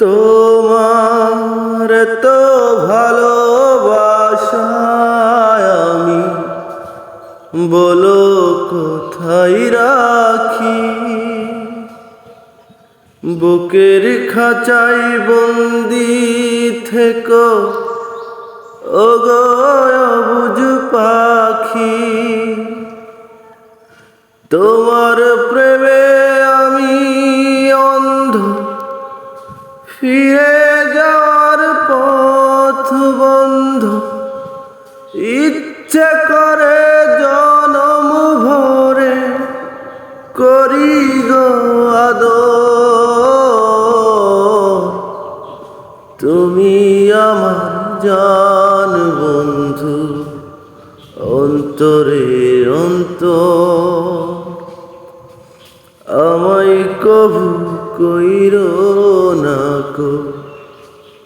তোমার তো ভালোবাসায় আমি। বলো, কোথায় রাখি? বুকের খাঁচাই বন্দি থেকো। ও বুঝ পাখি। তোমার ফিরে যাওয়ার পথ বন্ধ। ইচ্ছে করে জনম ভরে করি গো তুমি আমার জান বন্ধু অন্তরে। অন্তর কবু কইর না কো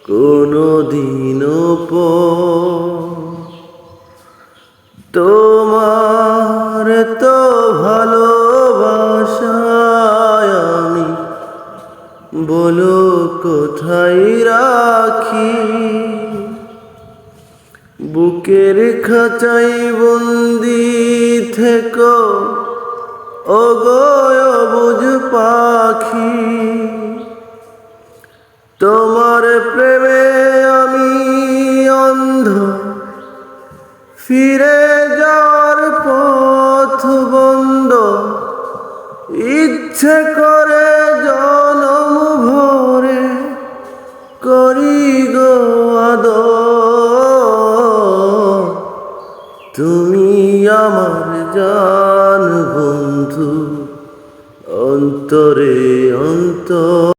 কোনো দিন তোমার তো ভালোবাসায় আমি বলো কোথায় রাখি? বুকের খাঁচাই বন্দি থেকো ও তোমার প্রেমে আমি অন্ধ। ফিরে যাওয়ার পথ বন্ধ। ইচ্ছে করে জনম ভরে করি গো আদ তুমি আমার জান বন্ধু, অন্তরে অন্তর